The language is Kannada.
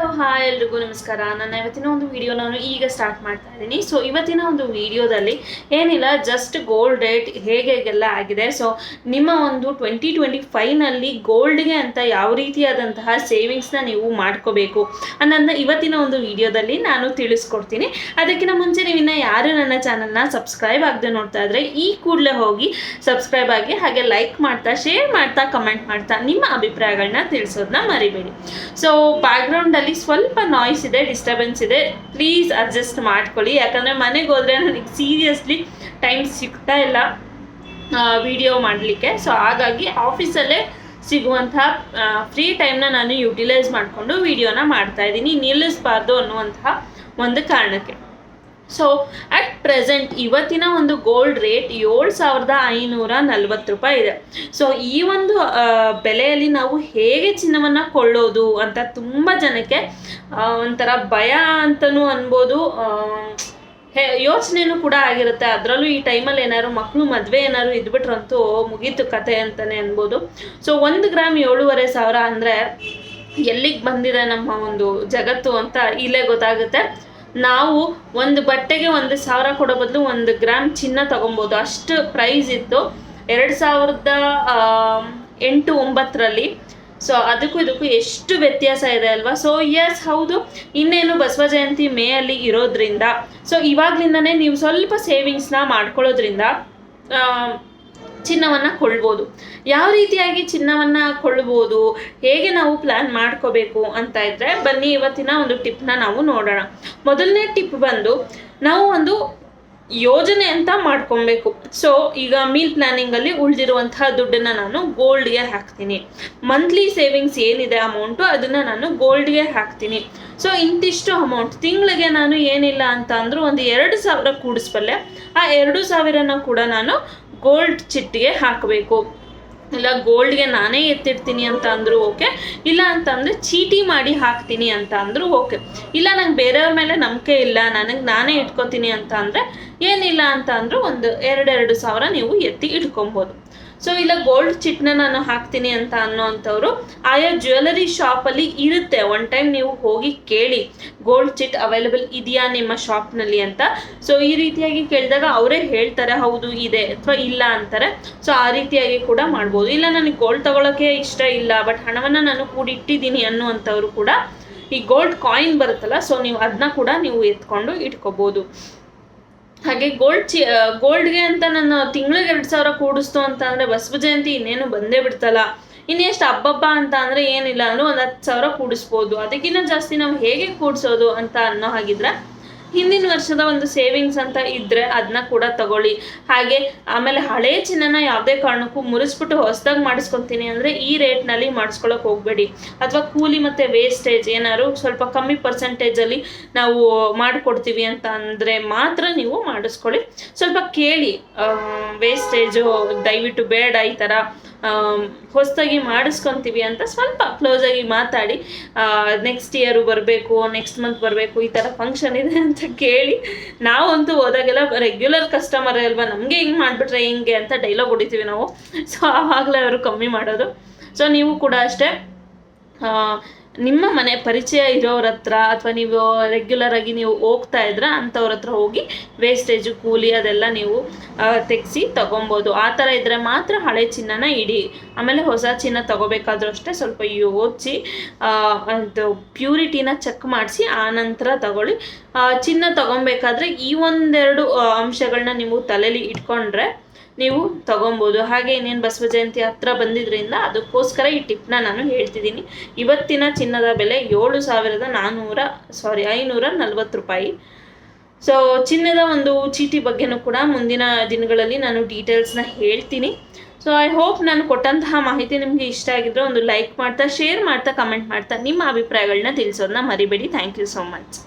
ಹಲೋ ಹಾಯ್ ಎಲ್ರಿಗೂ ನಮಸ್ಕಾರ. ನಾನು ಇವತ್ತಿನ ಒಂದು ವಿಡಿಯೋ ನಾನು ಈಗ ಸ್ಟಾರ್ಟ್ ಮಾಡ್ತಾ ಇದ್ದೀನಿ. ಸೊ ಇವತ್ತಿನ ಒಂದು ವಿಡಿಯೋದಲ್ಲಿ ಏನಿಲ್ಲ ಜಸ್ಟ್ ಗೋಲ್ಡ್ ರೇಟ್ ಹೇಗೆ ಹೇಗೆಲ್ಲ ಆಗಿದೆ. ಸೊ ನಿಮ್ಮ ಒಂದು ಟ್ವೆಂಟಿ ಟ್ವೆಂಟಿ ಫೈವ್ನಲ್ಲಿ ಗೋಲ್ಡ್ಗೆ ಅಂತ ಯಾವ ರೀತಿಯಾದಂತಹ ಸೇವಿಂಗ್ಸ್ನ ನೀವು ಮಾಡ್ಕೋಬೇಕು ಅನ್ನೋದನ್ನ ಇವತ್ತಿನ ಒಂದು ವಿಡಿಯೋದಲ್ಲಿ ನಾನು ತಿಳಿಸ್ಕೊಡ್ತೀನಿ. ಅದಕ್ಕಿಂತ ಮುಂಚೆ ನೀವು ಇನ್ನು ಯಾರು ನನ್ನ ಚಾನಲ್ನ ಸಬ್ಸ್ಕ್ರೈಬ್ ಆಗದೆ ನೋಡ್ತಾ ಇದ್ರೆ ಈ ಕೂಡಲೇ ಹೋಗಿ ಸಬ್ಸ್ಕ್ರೈಬ್ ಆಗಿ ಹಾಗೆ ಲೈಕ್ ಮಾಡ್ತಾ ಶೇರ್ ಮಾಡ್ತಾ ಕಮೆಂಟ್ ಮಾಡ್ತಾ ನಿಮ್ಮ ಅಭಿಪ್ರಾಯಗಳನ್ನ ತಿಳಿಸೋದನ್ನ ಮರಿಬೇಡಿ. ಸೊ ಬ್ಯಾಕ್ಗ್ರೌಂಡಲ್ಲಿ ಸ್ವಲ್ಪ ನಾಯ್ಸ್ ಇದೆ ಡಿಸ್ಟರ್ಬೆನ್ಸ್ ಇದೆ. ಪ್ಲೀಸ್ ಅಡ್ಜಸ್ಟ್ ಮಾಡ್ಕೊಳ್ಳಿ. ಯಾಕಂದರೆ ಮನೆಗೆ ಹೋದರೆ ನನಗೆ ಸೀರಿಯಸ್ಲಿ ಟೈಮ್ ಸಿಗ್ತಾ ಇಲ್ಲ ವಿಡಿಯೋ ಮಾಡಲಿಕ್ಕೆ. ಸೊ ಹಾಗಾಗಿ ಆಫೀಸಲ್ಲೇ ಸಿಗುವಂತಹ ಫ್ರೀ ಟೈಮ್ನ ನಾನು ಯುಟಿಲೈಸ್ ಮಾಡಿಕೊಂಡು ವಿಡಿಯೋನ ಮಾಡ್ತಾ ಇದ್ದೀನಿ. ನಿಲ್ಲಿಸ್ಬಾರ್ದು ಅನ್ನುವಂತಹ ಒಂದು ಕಾರಣಕ್ಕೆ. ಸೊ ಅಟ್ ಪ್ರೆಸೆಂಟ್ ಇವತ್ತಿನ ಒಂದು ಗೋಲ್ಡ್ ರೇಟ್ ಏಳು ಸಾವಿರದ ಐನೂರ ನಲ್ವತ್ತು ರೂಪಾಯಿ ಇದೆ. ಸೊ ಈ ಒಂದು ಬೆಲೆಯಲ್ಲಿ ನಾವು ಹೇಗೆ ಚಿನ್ನವನ್ನು ಕೊಳ್ಳೋದು ಅಂತ ತುಂಬ ಜನಕ್ಕೆ ಒಂಥರ ಭಯ ಅಂತಲೂ ಅನ್ಬೋದು. ಹೇ, ಯೋಚನೆನೂ ಕೂಡ ಆಗಿರುತ್ತೆ. ಅದರಲ್ಲೂ ಈ ಟೈಮಲ್ಲಿ ಏನಾದ್ರು ಮಕ್ಕಳು ಮದುವೆ ಏನಾದ್ರು ಇದ್ಬಿಟ್ರಂತೂ ಮುಗೀತು ಕತೆ ಅಂತಲೇ ಅನ್ಬೋದು. ಸೊ ಒಂದು ಗ್ರಾಮ್ ಏಳೂವರೆ ಸಾವಿರ ಅಂದರೆ ಎಲ್ಲಿಗೆ ಬಂದಿದೆ ನಮ್ಮ ಒಂದು ಜಗತ್ತು ಅಂತ ಇಲ್ಲೇ ಗೊತ್ತಾಗುತ್ತೆ. ನಾವು ಒಂದು ಬಟ್ಟೆಗೆ ಒಂದು ಸಾವಿರ ಕೊಡೋ ಬದಲು ಒಂದು ಗ್ರಾಮ್ ಚಿನ್ನ ತಗೊಬೋದು. ಅಷ್ಟು ಪ್ರೈಸ್ ಇತ್ತು. ಎರಡು ಸಾವಿರದ ಎಂಟು, ಒಂಬತ್ತರಲ್ಲಿ. ಸೊ ಅದಕ್ಕೂ ಇದಕ್ಕೂ ಎಷ್ಟು ವ್ಯತ್ಯಾಸ ಇದೆ ಅಲ್ವಾ? ಸೊ ಎಸ್ ಹೌದು. ಇನ್ನೇನು ಬಸವ ಜಯಂತಿ ಮೇ ಅಲ್ಲಿ ಇರೋದ್ರಿಂದ. ಸೊ ಇವಾಗ್ಲಿಂದನೇ ನೀವು ಸ್ವಲ್ಪ ಸೇವಿಂಗ್ಸ್ನ ಮಾಡ್ಕೊಳ್ಳೋದ್ರಿಂದ ಚಿನ್ನವನ್ನ ಕೊಳ್ಳಬಹುದು ಯಾವ ರೀತಿಯಾಗಿ ಚಿನ್ನವನ್ನ ಕೊಳ್ಳಬಹುದು ಹೇಗೆ ನಾವು ಪ್ಲಾನ್ ಮಾಡ್ಕೋಬೇಕು ಅಂತ ಇದ್ದರೆ ಬನ್ನಿ ಇವತ್ತಿನ ಒಂದು ಟಿಪ್ನ ನಾವು ನೋಡೋಣ. ಮೊದಲನೇ ಟಿಪ್ ಬಂದು ನಾವು ಒಂದು ಯೋಜನೆ ಅಂತ ಮಾಡ್ಕೊಬೇಕು. ಸೊ ಈಗ ಮೀಲ್ ಪ್ಲಾನಿಂಗಲ್ಲಿ ಉಳಿದಿರುವಂತಹ ದುಡ್ಡನ್ನ ನಾನು ಗೋಲ್ಡ್ಗೆ ಹಾಕ್ತೀನಿ. ಮಂತ್ಲಿ ಸೇವಿಂಗ್ಸ್ ಏನಿದೆ ಅಮೌಂಟು ಅದನ್ನ ನಾನು ಗೋಲ್ಡ್ಗೆ ಹಾಕ್ತೀನಿ. ಸೊ ಇಂತಿಷ್ಟು ಅಮೌಂಟ್ ತಿಂಗಳಿಗೆ ನಾನು ಏನಿಲ್ಲ ಅಂತ ಅಂದ್ರೂ ಒಂದು ಎರಡು ಸಾವಿರ ಕೂಡಿಸ್ಬಲ್ಲೆ ಆ ಎರಡು ಸಾವಿರನ ಕೂಡ ನಾನು ಗೋಲ್ಡ್ ಚಿಟ್ಟಿಗೆ ಹಾಕಬೇಕು. ಇಲ್ಲ ಗೋಲ್ಡ್ಗೆ ನಾನೇ ಎತ್ತಿಡ್ತೀನಿ ಅಂತ ಅಂದರೂ ಓಕೆ ಇಲ್ಲ ಅಂತಂದ್ರೆ ಚೀಟಿ ಮಾಡಿ ಹಾಕ್ತೀನಿ ಅಂತ ಅಂದರೂ ಓಕೆ ಇಲ್ಲ, ನಂಗೆ ಬೇರೆಯವ್ರ ಮೇಲೆ ನಂಬಿಕೆ ಇಲ್ಲ, ನನಗೆ ನಾನೇ ಇಟ್ಕೋತೀನಿ ಅಂತ ಅಂದರೆ ಏನಿಲ್ಲ ಅಂತ ಅಂದರೂ ಒಂದು ಎರಡೆರಡು ಸಾವಿರ ನೀವು ಎತ್ತಿ ಇಟ್ಕೊಬೋದು. ಸೊ ಇಲ್ಲ ಗೋಲ್ಡ್ ಚಿಟ್ನ ನಾನು ಹಾಕ್ತೀನಿ ಅಂತ ಅನ್ನೋವಂಥವ್ರು ಆಯಾ ಜ್ಯುವೆಲರಿ ಶಾಪಲ್ಲಿ ಇರುತ್ತೆ. ಒನ್ ಟೈಮ್ ನೀವು ಹೋಗಿ ಕೇಳಿ ಗೋಲ್ಡ್ ಚಿಟ್ ಅವೈಲೇಬಲ್ ಇದೆಯಾ ನಿಮ್ಮ ಶಾಪ್ನಲ್ಲಿ ಅಂತ. ಸೊ ಈ ರೀತಿಯಾಗಿ ಕೇಳಿದಾಗ ಅವರೇ ಹೇಳ್ತಾರೆ, ಹೌದು, ಇದೆ ಅಥವಾ ಇಲ್ಲ ಅಂತಾರೆ. ಸೊ ಆ ರೀತಿಯಾಗಿ ಕೂಡ ಮಾಡ್ಬೋದು. ಇಲ್ಲ, ನನಗೆ ಗೋಲ್ಡ್ ತಗೊಳ್ಳೋಕೆ ಇಷ್ಟ ಇಲ್ಲ ಬಟ್ ಹಣವನ್ನು ನಾನು ಕೂಡಿಟ್ಟಿದ್ದೀನಿ ಅನ್ನುವಂಥವ್ರು ಕೂಡ, ಈ ಗೋಲ್ಡ್ ಕಾಯಿನ್ ಬರುತ್ತಲ್ಲ ಸೊ ನೀವು ಅದನ್ನ ಕೂಡ ನೀವು ಎತ್ಕೊಂಡು ಇಟ್ಕೋಬೋದು. ಹಾಗೆ ಗೋಲ್ಡ್ ಚಿ ಗೋಲ್ಡ್ಗೆ ಅಂತ ನಾನು ತಿಂಗಳಿಗೆ ಎರಡು ಸಾವಿರ ಕೂಡಿಸ್ತು ಅಂತ ಅಂದರೆ ಬಸವ ಜಯಂತಿ ಇನ್ನೇನು ಬಂದೇ ಬಿಡ್ತಲ್ಲ. ಇನ್ನೆಷ್ಟು ಹಬ್ಬಬ್ಬ ಅಂತ ಅಂದರೆ ಏನಿಲ್ಲ ಅಂದ್ರೆ ಒಂದು ಹತ್ತು ಸಾವಿರ ಕೂಡಿಸ್ಬೋದು. ಅದಕ್ಕಿಂತ ಜಾಸ್ತಿ ನಾವು ಹೇಗೆ ಕೂಡಿಸೋದು ಅಂತ ಅನ್ನೋ ಹಾಗಿದ್ರೆ ಹಿಂದಿನ ವರ್ಷದ ಒಂದು ಸೇವಿಂಗ್ಸ್ ಅಂತ ಇದ್ದರೆ ಅದನ್ನ ಕೂಡ ತಗೊಳ್ಳಿ. ಹಾಗೆ ಆಮೇಲೆ ಹಳೆ ಚಿನ್ನನ ಯಾವುದೇ ಕಾರಣಕ್ಕೂ ಮುರಿಸ್ಬಿಟ್ಟು ಹೊಸದಾಗಿ ಮಾಡಿಸ್ಕೊತೀನಿ ಅಂದರೆ ಈ ರೇಟ್ನಲ್ಲಿ ಮಾಡಿಸ್ಕೊಳಕ್ಕೆ ಹೋಗಬೇಡಿ. ಅಥವಾ ಕೂಲಿ ಮತ್ತು ವೇಸ್ಟೇಜ್ ಏನಾದ್ರು ಸ್ವಲ್ಪ ಕಮ್ಮಿ ಪರ್ಸೆಂಟೇಜಲ್ಲಿ ನಾವು ಮಾಡಿಕೊಡ್ತೀವಿ ಅಂತ ಅಂದರೆ ಮಾತ್ರ ನೀವು ಮಾಡಿಸ್ಕೊಳ್ಳಿ. ಸ್ವಲ್ಪ ಕೇಳಿ ವೇಸ್ಟೇಜು ದಯವಿಟ್ಟು ಬೇಡ ಈ ಥರ ಹೊಸದಾಗಿ ಮಾಡಿಸ್ಕೊತೀವಿ ಅಂತ ಸ್ವಲ್ಪ ಕ್ಲೋಸಾಗಿ ಮಾತಾಡಿ. ನೆಕ್ಸ್ಟ್ ಇಯರು ಬರಬೇಕು ನೆಕ್ಸ್ಟ್ ಮಂತ್ ಬರಬೇಕು, ಈ ಥರ ಫಂಕ್ಷನ್ ಇದೆ ಅಂತ ಕೇಳಿ ನಾವಂತೂ ಹೋದಾಗೆಲ್ಲ ರೆಗ್ಯುಲರ್ ಕಸ್ಟಮರ್ ಅಲ್ವಾ? ನಮಗೆ ಹಿಂಗೆ ಮಾಡಿಬಿಟ್ರೆ ಹಿಂಗೆ ಅಂತ ಡೈಲಾಗ್ ಹೊಡಿತೀವಿ ನಾವು. ಸೊ ಆವಾಗಲೇ ಅವರು ಕಮ್ಮಿ ಮಾಡೋದು. ಸೊ ನೀವು ಕೂಡ ಅಷ್ಟೇ ನಿಮ್ಮ ಮನೆ ಪರಿಚಯ ಇರೋರ ಹತ್ರ ಅಥವಾ ನೀವು ರೆಗ್ಯುಲರ್ ಆಗಿ ನೀವು ಹೋಗ್ತಾ ಇದ್ರ ಅಂಥವ್ರ ಹತ್ರ ಹೋಗಿ ವೇಸ್ಟೇಜು ಕೂಲಿ ಅದೆಲ್ಲ ನೀವು ತೆಗೆಸಿ ತಗೊಬೋದು. ಆ ಥರ ಇದ್ದರೆ ಮಾತ್ರ ಹಳೆ ಚಿನ್ನನ ಇಡಿ. ಆಮೇಲೆ ಹೊಸ ಚಿನ್ನ ತಗೋಬೇಕಾದ್ರೂ ಅಷ್ಟೇ ಸ್ವಲ್ಪ ಯೋಚಿಸಿ ಅದು ಪ್ಯೂರಿಟಿನ ಚೆಕ್ ಮಾಡಿಸಿ, ಆ ನಂತರ ತಗೊಳ್ಳಿ. ಚಿನ್ನ ತಗೊಬೇಕಾದ್ರೆ ಈ ಒಂದೆರಡು ಅಂಶಗಳನ್ನ ನೀವು ತಲೆಯಲ್ಲಿ ಇಟ್ಕೊಂಡ್ರೆ ನೀವು ತಗೊಬೋದು. ಹಾಗೆ ಇನ್ನೇನು ಬಸವ ಜಯಂತಿ ಹತ್ರ ಬಂದಿದ್ರಿಂದ ಅದಕ್ಕೋಸ್ಕರ ಈ ಟಿಪ್ನ ನಾನು ಹೇಳ್ತಿದ್ದೀನಿ. ಇವತ್ತಿನ ಚಿನ್ನದ ಬೆಲೆ ಏಳು ಸಾವಿರದ ನಾನ್ನೂರ ಸಾರಿ ಐನೂರ ನಲ್ವತ್ತು ರೂಪಾಯಿ. ಸೊ ಚಿನ್ನದ ಒಂದು ಚೀಟಿ ಬಗ್ಗೆನೂ ಕೂಡ ಮುಂದಿನ ದಿನಗಳಲ್ಲಿ ನಾನು ಡೀಟೇಲ್ಸ್ನ ಹೇಳ್ತೀನಿ. ಸೊ ಐ ಹೋಪ್ ನಾನು ಕೊಟ್ಟಂತಹ ಮಾಹಿತಿ ನಿಮಗೆ ಇಷ್ಟ ಆಗಿದ್ರೆ ಒಂದು ಲೈಕ್ ಮಾಡ್ತಾ ಶೇರ್ ಮಾಡ್ತಾ ಕಮೆಂಟ್ ಮಾಡ್ತಾ ನಿಮ್ಮ ಅಭಿಪ್ರಾಯಗಳನ್ನ ತಿಳಿಸೋದನ್ನ ಮರಿಬೇಡಿ. Thank you so much